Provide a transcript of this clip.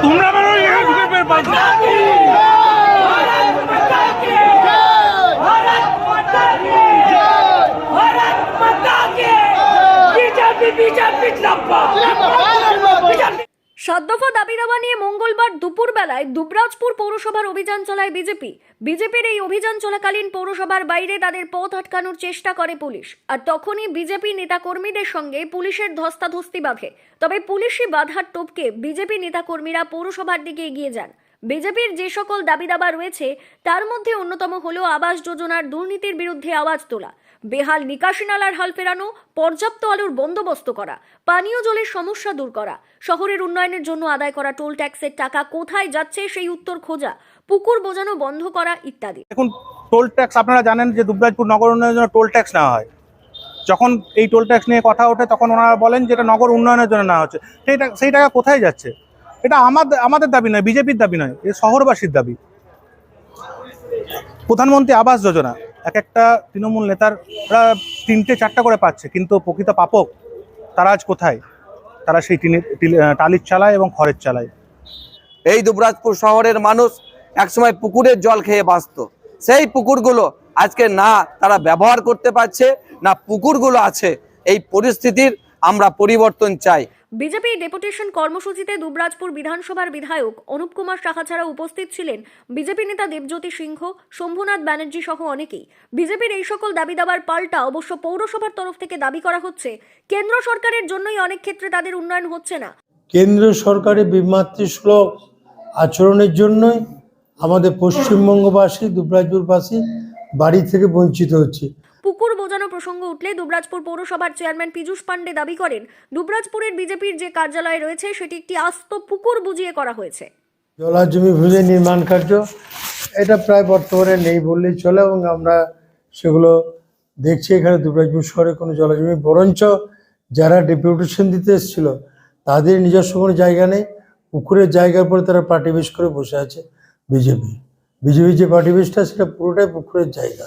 তোমরা বেরো এখানে ঢুকে বের পাঁচ बीजेपी बीजेपी लप्पा সাত দফা দাবি দাবা নিয়ে মঙ্গলবার দুপুরবেলায় দুবরাজপুর পৌরসভার অভিযান চলায় বিজেপি। বিজেপির এই অভিযান চলাকালীন পৌরসভার বাইরে তাদের পথ আটকানোর চেষ্টা করে পুলিশ। আর তখনই বিজেপি নেতাকর্মীদের সঙ্গে পুলিশের ধস্তাধস্তি বাঁধে। তবে পুলিশি বাধার টোপকে বিজেপি নেতাকর্মীরা পৌরসভার দিকে এগিয়ে যান। বিজেপির যে সকল দাবি দাবা রয়েছে, তার মধ্যে অন্যতম হল আবাস যোজনার দুর্নীতির বিরুদ্ধে আওয়াজ তোলা। বেহাল নিকাশি নালার হাল ফেরানো, পর্যাপ্ত আলুর বন্দোবস্ত করা, পানীয় জলের সমস্যা দূর করা, শহরের উন্নয়নের জন্য আদায় করা টোল ট্যাক্সের টাকা কোথায় যাচ্ছে সেই উত্তর খোঁজা, পুকুর বোজানো বন্ধ করা ইত্যাদি। দেখুন, টোল ট্যাক্স, আপনারা জানেন যে দুবরাজপুর নগর উন্নয়নের জন্য টোল ট্যাক্স নেওয়া হয়। যখন এই টোল ট্যাক্স নিয়ে কথা ওঠে, তখন ওনারা বলেন যে এটা নগর উন্নয়নের জন্য নেওয়া হচ্ছে। সেই টাকা কোথায় যাচ্ছে? এটা আমাদের আমাদের দাবি নয়, বিজেপির দাবি নয়, এ শহরবাসীর দাবি। প্রধানমন্ত্রী আবাস যোজনা, এক একটা তৃণমূল নেতার, ওরা তিনটে, চারটা করে পাচ্ছে, কিন্তু প্রকৃত পাপক তারা আজ কোথায়? তারা সেই টালির চালায় এবং খড়ের চালায়। এই দুবরাজপুর শহরের মানুষ একসময় পুকুরের জল খেয়ে বাঁচত। সেই পুকুরগুলো আজকে না তারা ব্যবহার করতে পারছে, না পুকুরগুলো আছে। এই পরিস্থিতির আমরা পরিবর্তন চাই। বিজেপি ডেপুটেশন কর্মসূচিতে দুবরাজপুর বিধানসভার বিধায়ক অনুপ কুমার সাহা ছাড়া উপস্থিত ছিলেন বিজেপি নেতা দেবজ্যোতি সিংহ, শম্ভুনাথ ব্যানার্জি সহ অনেকেই। বিজেপির এই সকল দাবি দাবার পাল্টা অবশ্য পৌরসভার তরফ থেকে দাবি করা হচ্ছে, কেন্দ্র সরকারের জন্যই অনেক ক্ষেত্রে তাদের উন্নয়ন হচ্ছে না। কেন্দ্র সরকারের বিমাতৃসুলভ আচরণের জন্যই আমাদের পশ্চিমবঙ্গবাসী, দুবরাজপুরবাসী বাড়ি থেকে বঞ্চিত হচ্ছে। পুকুর বোঝানো প্রসঙ্গ উঠলে দুবরাজপুর পৌরসভার চেয়ারম্যান পীযূষ পান্ডে দাবি করেন, দুবরাজপুরের বিজেপির যে কার্যালয় রয়েছে সেটি একটি আস্ত পুকুর বুঝিয়ে করা হয়েছে। জলাজমি ভুজে নির্মাণ কার্য, এটা প্রায় বর্তমানে নেই বললেই চলে এবং আমরা সেগুলো দেখছি এখানে দুবরাজপুর শহরে কোনো জলাজমি বরঞ্চ যারা ডেপুটেশন দিতে এসেছিল, তাদের নিজস্ব কোনো জায়গা নেই, পুকুরের জায়গার পরে তারা পার্টি বেশ করে বসে আছে বিজেপি। বিজেপির যে পার্টি বেশটা, সেটা পুরোটাই পুকুরের জায়গা।